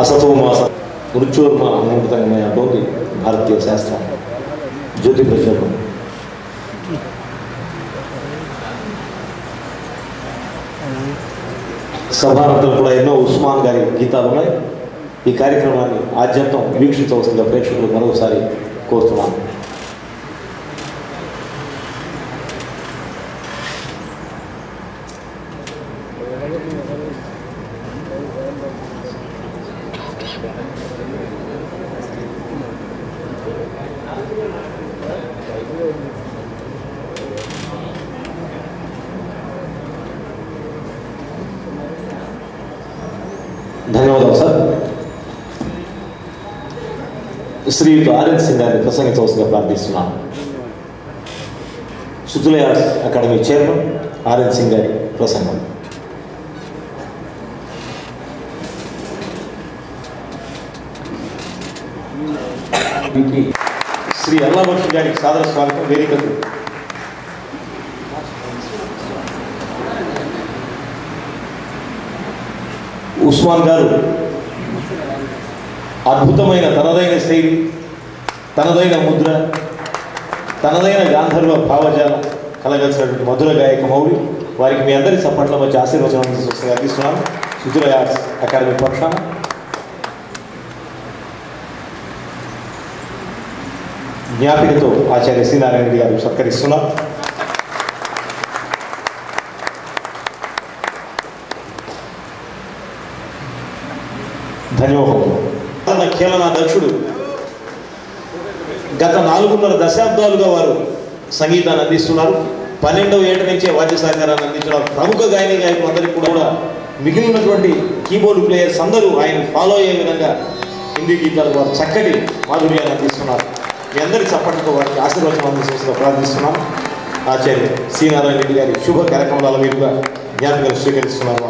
అసతోమాస మృత్యోర్మ అనంతమైన అంటోంది భారతీయ శాస్త్రం జ్యోతి ప్రజలకు సభానంతరం కూడా ఎన్నో ఉస్మాన్ గారి గీతాలు ఉన్నాయి ఈ కార్యక్రమాన్ని ఆద్యంతం వీక్షించవలసిందిగా ప్రేక్షకులు మరొకసారి కోరుతున్నాను ధన్యవాదాలు సార్ శ్రీయుత ఆర్ఎన్ సింగ్ గారిని ప్రసంగించవలసిందిగా ప్రార్థిస్తున్నాను శుద్ధులయ అకాడమీ చైర్మన్ ఆర్ఎన్ సింగ్ గారి ప్రసంగం శ్రీ అల్లాబక్షి గారికి సాదర స్వాగతం. వేదికకు ఉస్మాన్ గారు అద్భుతమైన తనదైన శైలి తనదైన ముద్ర తనదైన గాంధర్వ భావజాలం కలగలిసినటువంటి మధుర గాయక మౌలి వారికి మీ అందరి సప్పట్ల మధ్య ఆశీర్వచనం అందిస్తున్నాను. సుధుర అకాడమీ పక్షాన. జ్ఞాపికతో ఆచార్య సీనారాయణ రెడ్డి గారు సత్కరిస్తున్నారు. ధన్యవాదం తన నా దక్షుడు గత నాలుగున్నర దశాబ్దాలుగా వారు సంగీతాన్ని అందిస్తున్నారు. పన్నెండవ ఏట నుంచే వాద్య సహకారాన్ని అందించిన ప్రముఖ గాయని గాయకులు అందరికీ కూడా మిగిలినటువంటి కీబోర్డ్ ప్లేయర్స్ అందరూ ఆయన ఫాలో అయ్యే విధంగా హిందీ గీతాలు వారు చక్కటి మాధుర్యాన్ని అందిస్తున్నారు. మీ అందరికీ చప్పట్లతో వారికి ఆశీర్వచనం అందించాల్సిన ప్రార్థిస్తున్నాం. ఆచార్య శ్రీనారాయణ నారాయణ రెడ్డి గారి శుభ కార్యక్రమాల మీదుగా జ్ఞాపకాలు స్వీకరిస్తున్నారు.